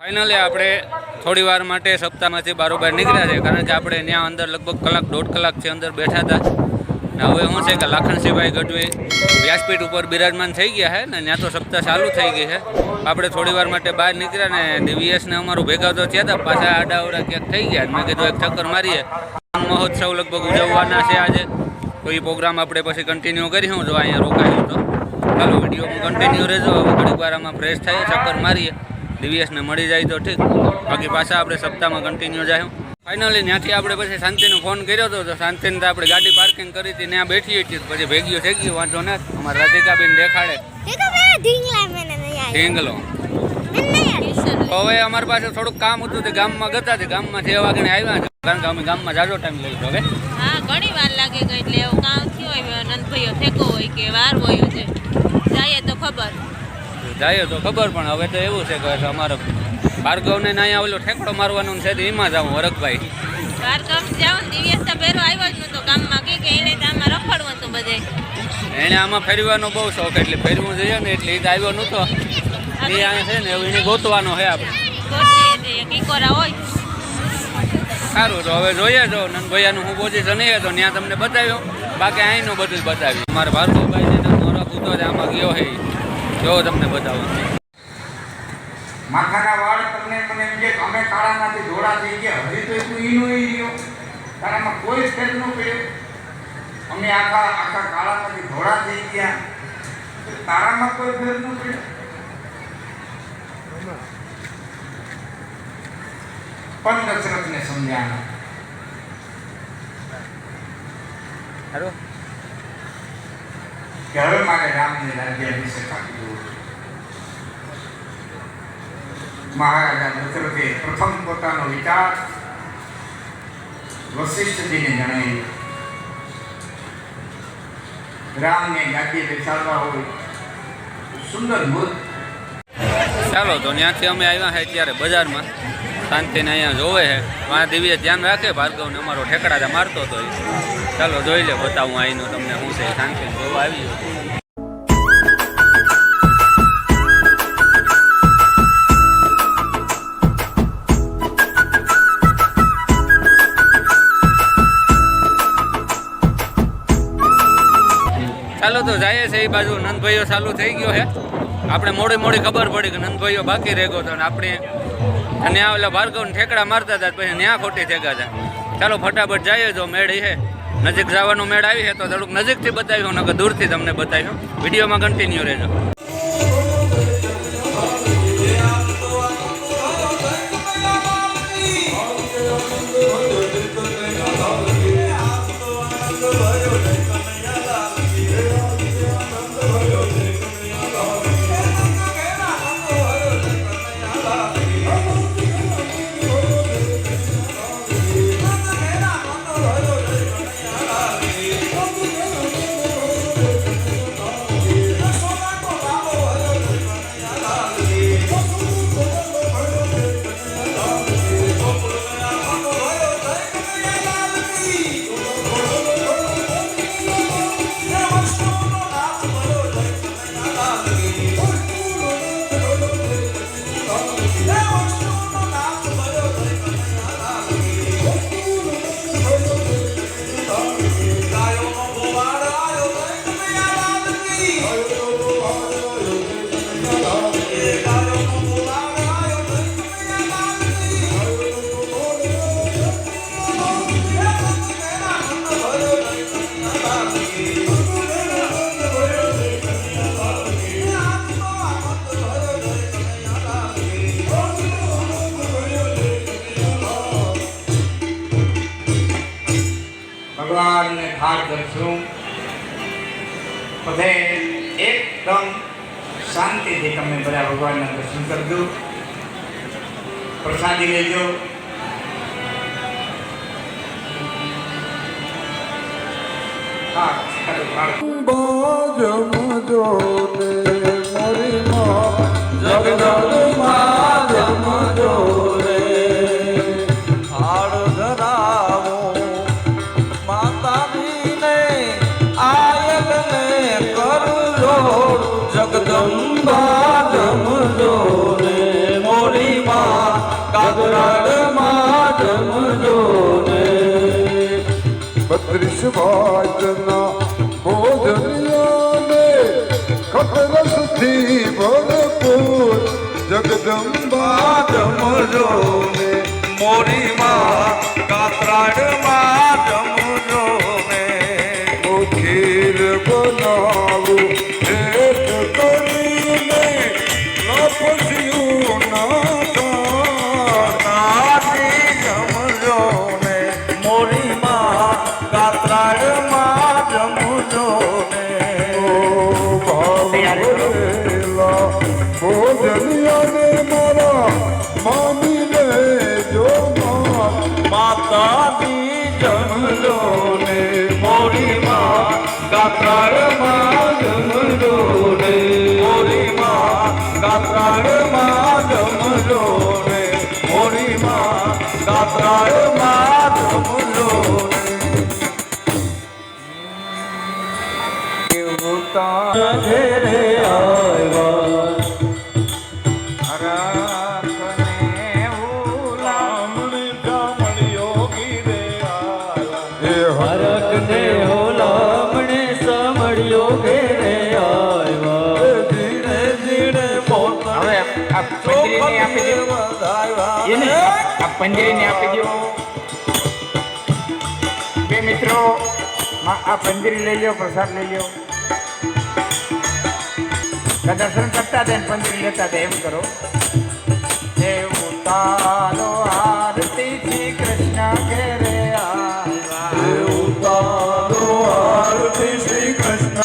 Finally આપણે થોડી વાર માટે સપ્તાહમાંથી બારોબાર નીકળ્યા છે, કારણ કે આપણે ત્યાં અંદર લગભગ કલાક, દોઢ કલાકથી અંદર બેઠા હતા. ને હવે શું છે કે લાખણસિંહભાઈ ગઢવી વ્યાસપીઠ ઉપર બિરાજમાન થઈ ગયા છે ને ત્યાં તો સપ્તાહ ચાલુ થઈ ગઈ છે. આપણે થોડી વાર માટે બહાર નીકળ્યા ને દિવ્યેશને અમારું ભેગા તો થયા હતા, પાછા આડાવડા ક્યાંક થઈ ગયા. મેં કીધું એક ચક્કર મારીએ. મહોત્સવ લગભગ ઉજવવાના છે આજે. તો એ પ્રોગ્રામ આપણે પછી કન્ટિન્યુ કરીશું? જો અહીંયા રોકાયું તો. ચાલો વિડીયોમાં કન્ટિન્યુ રહેજો. હવે ઘડીક વાર આમાં ફ્રેશ થાય, ચક્કર મારીએ. દિવ્યેશને મળી જાય તો ઠીક. બાકી પાછા આપણે સપ્તાહમાં કન્ટિન્યુ જાય ફાઇનલી ત્યાંથી આપણે પછી શાંતિનો ફોન કર્યો હતો તો શાંતિને તો આપણે ગાડી પાર્કિંગ કરી હતી ત્યાં બેઠી હતી. પછી ભેગ્યું થઈ ગયું વાંધો ને. અમારા રાધિકાબેન દેખાડે. ઢીંગલો હવે અમારી પાસે થોડુંક કામ હતું તે ગામમાં ગતા તે ગામમાં જે વાગે આવ્યા છે કારણ કે અમે ગામમાં જાજો ટાઈમ લઈ લીધો હવે. હા ઘણી વાર લાગે એટલે એવું કામ થયું હોય નંદભાઈઓ ફેંકો હોય કે વાર હોય છે જાય તો ખબર પણ હવે તો એવું છે કે અમારો ભાર્ગવને ને અહીંયા ઓલો ઠેકડો મારવાનું છે એમાં જાઉં કામ જાવ ને તો પહેરો આવ્યો જ નહોતો કામમાં કે કે એને આમાં રખડવું હતું બધે. એને આમાં ફેરવાનો બહુ શોખ એટલે ફેરવું જોઈએ ને એટલે એ જ આવ્યો નહોતો એ અહીંયા છે ને એને ગોતવાનો છે આપણે. હોય. સારું તો હવે જોઈએ તો નંદભૈયાનું હું પોઝિશન એ તો ત્યાં તમને બતાવ્યો. બાકી અહીંનું બધું જ બતાવ્યું. મારા ભાર્ગવભાઈ છે મોરા પૂતો આમાં ગયો છે. જો તમને બતાવું. માથાના વાળ તમને મને એમ કે અમે કાળામાંથી ધોળા થઈ ગયા. હજી તો એટલું ઈનું ઈ રહ્યો. તારામાં કોઈ ફેર ન પડ્યો. અમે આખા આખા કાળામાંથી ધોળા થઈ ગયા. તારામાં કોઈ ફેર ન પડ્યો. પણ દશરથને સમજાણા સારું કે હવે મારે રામને રાજ્ય અભિષેક આપી દેવો મહારાજા દશરથે પ્રથમ પોતાનો વિચાર વશિષ્ઠજીને જણાવ્યો. રામને ગાદીએ બેસાડવા હોય, સુંદર મૂર્ત. ચાલો, તો ત્યાંથી અમે આવ્યા છે ત્યારે બજારમાં. શાંતિને અહીંયા જોવે છે. મહાદેવીએ ધ્યાન રાખે, ભાર્ગવને અમારો ઠેકડા મારતો હતો ચાલો જોઈ લે, બતાવું અહીંનું તમને શું છે, શાંતિને જોવા આવી ચાલો તો જાય છે એ બાજુ. નંદભાઈઓ ચાલુ થઈ ગયો છે. આપણે મોડી મોડી ખબર પડી કે નંદભાઈઓ બાકી રહી ગયો હતો અને આપણે ત્યાં ઓલા ભાર્ગવને ઠેકડા મારતા હતા પછી ત્યાં ખોટી ઠેકા હતા ચાલો ફટાફટ જઈએ જો મેળ છે. નજીક જવાનો મેળ આવી છે તો થોડુંક નજીકથી બતાવ્યું, નકર દૂરથી તમને બતાવ્યું. વિડીયોમાં કન્ટિન્યુ રહેજો. હાથ ધરશું બધે એકદમ શાંતિથી તમે બધા ભગવાનના દર્શન કરજો. પ્રસાદી લેજો. હા ચાલો બાળકો. કરજો ને બત્રીસ વાતના ભોજનિયાને ખતરસથી ભરપૂર જગદંબા જમજો ને મોરીમાં કાતરાડમાં જમ જમજો ને મોરી માં કાતરાડમાં જમજો ને મોરી માં કાતરાડમાં જમજો પંજરીને આપી દો બે મિત્રો આ પંજરી લઈ લો પ્રસાદ લઈ કે દર્શન કરતા હતા પંજરી લેતા હતા એમ કરો. હે ઉતારો આરતી શ્રી કૃષ્ણ ઘેરે આવ્યા. આરતી શ્રી કૃષ્ણ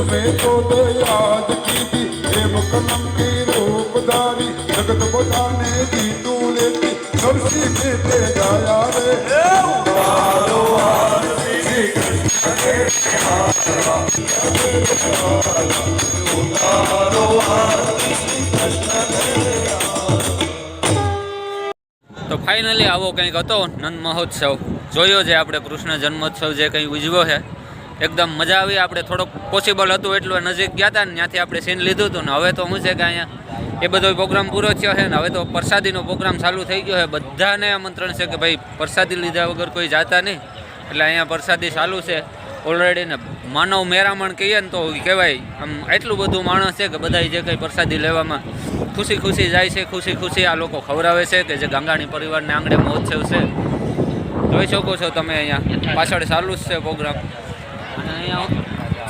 એ દસમે તો દયાદ કીધી એમ કલંકી રૂપધારી જગત બધાને જીતું લેતી નરસિંહ તે ગાયા રે તારો આરતી તો ફાઇનલી આવો કંઈક હતો નંદ મહોત્સવ. જોયો છે આપણે કૃષ્ણ જન્મોત્સવ જે કંઈ ઉજવ્યો છે? એકદમ મજા આવી. આપણે થોડોક પોસિબલ હતું એટલું નજીક ગયા હતા ને ત્યાંથી આપણે સીન લીધું હતું ને હવે તો શું છે કે અહીંયા એ બધો પ્રોગ્રામ પૂરો થયો છે ને હવે તો પ્રસાદીનો પ્રોગ્રામ ચાલુ થઈ ગયો છે. બધાને આમંત્રણ છે કે ભાઈ પ્રસાદી લીધા વગર કોઈ જાતા નહીં. એટલે અહીંયા પ્રસાદી ચાલુ છે. ઓલરેડી ને માનવ મેરામણ કહીએ ને તો કહેવાય આમ એટલું બધું માણસ છે કે બધા જે કંઈ પ્રસાદી લેવામાં ખુશી ખુશી જાય છે, ખુશી ખુશી આ લોકો ખવડાવે છે કે જે ગંગાણી પરિવારને આંગણે મહોત્સવ છે. જોઈ શકો છો તમે અહીંયા પાછળ ચાલુ જ છે પ્રોગ્રામ અહીંયા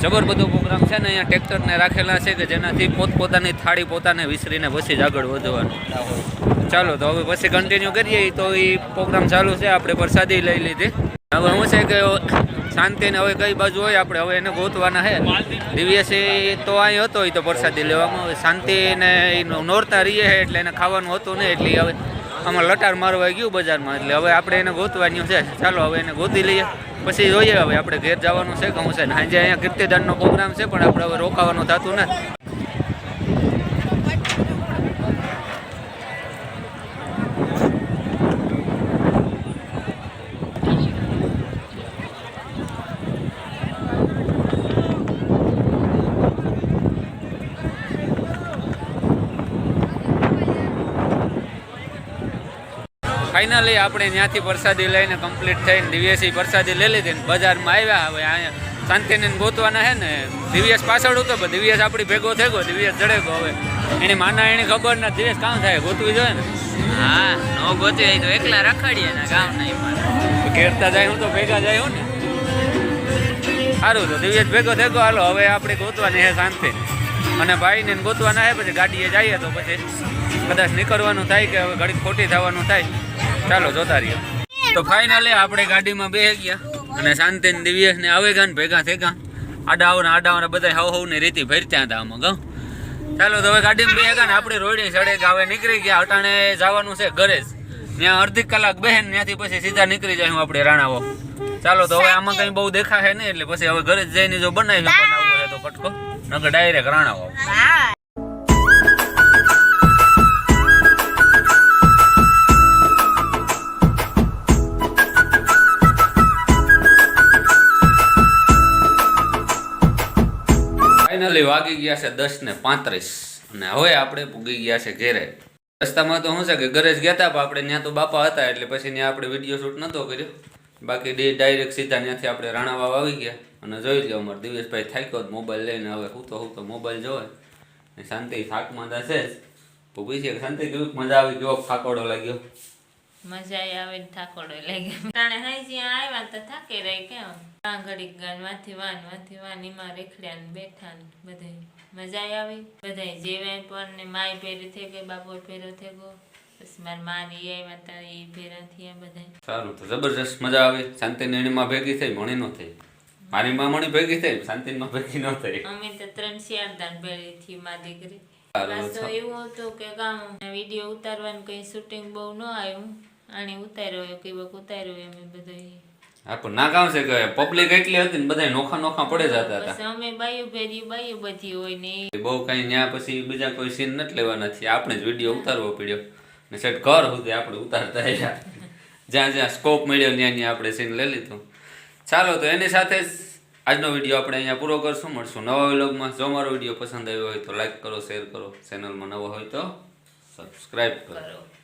જબર બધો પ્રોગ્રામ છે ને અહીંયા ટ્રેક્ટરને રાખેલા છે કે જેનાથી પોતપોતાની થાળી પોતાને વિસરીને પછી જ આગળ વધવાનું. ચાલો, તો હવે પછી કન્ટિન્યુ કરીએ. તો એ પ્રોગ્રામ ચાલુ છે, આપણે પ્રસાદી લઈ લીધી. હવે શું છે કે શાંતિને હવે કઈ બાજુ હોય, આપણે હવે એને ગોતવાના છે. દિવ્યસી તો અહીં હતો એ તો પ્રસાદી લેવામાં શાંતિને નોરતા રહીએ એટલે એને ખાવાનું હતું નહીં, એટલે હવે આમાં લટાર મારવા ગયું બજારમાં, એટલે હવે આપણે એને ગોતવાનું છે. ચાલો હવે એને ગોતી લઈએ. પછી જોઈએ હવે, આપણે ઘેર જવાનું છે કે હું છે ને અહીંયા કીર્તિદાનનો પ્રોગ્રામ છે, પણ આપણે હવે રોકાવાનું થતું ને ફાઇનલી આપણે ત્યાંથી પ્રસાદી લઈને કમ્પ્લીટ થઈને દિવ્યસી પ્રસાદી લઈ લીધી ને બજારમાં આવ્યા હવે અહીંયા શાંતિને ગોતવાના હે ને દિવ્યસ પાછળ હતો પણ દિવ્યસ આપણી ભેગો થઈ ગયો દિવ્યસ જડે ગયો હવે. એની માના એની ખબર ના દિવસ કામ થાય ગોતવી જોઈએ ને. હા નો ગોતવી તો એકલા રખડીએ ને ગામ નહીં ઘેરતા જાય હું તો ભેગા જાય હું ને. સારું તો દિવ્યસ ભેગો થઈ ગયો હાલો હવે આપણે ગોતવાની હે શાંતિ. અને ભાઈને ને ગોતવાના હે પછી ગાડીએ જઈએ તો પછી કદાચ નીકળવાનું થાય કે હવે ઘડીક ખોટી થવાનું થાય. ચાલો, જોતા રહીએ. તો ફાઇનલી આપણે ગાડીમાં બેસી ગયા અને શાંતિ ને દિવ્યેશ ને આવે ગયા ને ભેગા થઈ ગયા આડાવના આડાવના બધા હવ હવની રીતિ ભરત્યા હતા આમાં ગમ ચાલો, તો હવે ગાડીમાં બેસી ગયા ને આપણે રોડે સડે ગાવે નીકળી ગયા. અટાણે જવાનું છે ઘરે જ. ત્યાં અડધી કલાક બેહેન ત્યાંથી પછી સીધા નીકળી જાય હું આપણે રાણાવો. ચાલો, તો હવે આમાં કઈ બહુ દેખાશે નહીં, એટલે પછી હવે ઘરે જઈને જો બનાવી બનાવવું હોય તો કટકો નકર ડાયરેક્ટ રાણાવો. ફાઇનલી વાગી ગયા છે દસ ને પાંત્રીસ. અને હવે આપણે પૂગી ગયા છે ઘેરે. રસ્તામાં તો શું છે કે ઘરે જ ગયા હતા પણ આપણે ત્યાં તો બાપા હતા, એટલે પછી ત્યાં આપણે વીડિયો શૂટ નહોતો કર્યો. બાકી ડે ડાયરેક્ટ સીધા ત્યાંથી આપણે રાણાવાવ આવી ગયા. અને જોઈ લો અમારે દિવેશભાઈ થાક્યો મોબાઈલ લઈને. હવે હું તો હું તો મોબાઈલ જોવે. શાંતિ, થાકમાં છે જ. ઊભી છે શાંતિ? કેવી મજા આવી ગયો ફાકોડો લાગ્યો. મજા આવી થાકોડો લાગ્યો. તાણે આવ્યા તો થાકી રહી કેમ? ઘડીક ગાન વાથી વાન વાથી વાન એમાં રેખડ્યા ને બેઠા ને બધે મજા આવી. બધાય જેવાય પણ ને માય પહેરી થઈ ગઈ બાપો પહેરો થઈ ગયો. પછી મારી માની એ આવ્યા એ ભેરા થયા બધા સારું તો જબરજસ્ત મજા આવી. શાંતિની એણીમાં ભેગી થઈ મણી ન થઈ. મારી માં ભેગી થઈ શાંતિમાં ભેગી ન થઈ. અમે તો ત્રણ શિયાળદાન ભેગી મા દીકરી. તો એવું હતું કે ગામ વીડિયો ઉતારવાનું કઈ શૂટિંગ બહુ ન આવ્યું. આને ઉતાર્યો કે ઉતાર્યો એમ બધા હા ના કામ છે કે પબ્લિક એટલી હતી ને બધા નોખા નોખા પડે જતા હતા. અમે બાયો ભેર્યું બાયો બધી હોય ને બહુ કઈ ન્યા પછી બીજા કોઈ સીન નથી લેવાના છે આપણે જ વીડિયો ઉતારવો પડ્યો. ને સેટ ઘર સુધી આપણે ઉતારતા રહ્યા. જ્યાં જ્યાં સ્કોપ મળ્યો ત્યાં ત્યાં આપણે સીન લઈ લીધું. ચાલો તો એની સાથે આજનો વીડિયો આપણે અહીંયા પૂરો કરશું. મળશું નવા વ્લોગમાં. જો મારો વીડિયો પસંદ આવ્યો હોય તો લાઈક કરો શેર કરો. ચેનલમાં નવો હોય તો સબસ્ક્રાઈબ કરો. કરો.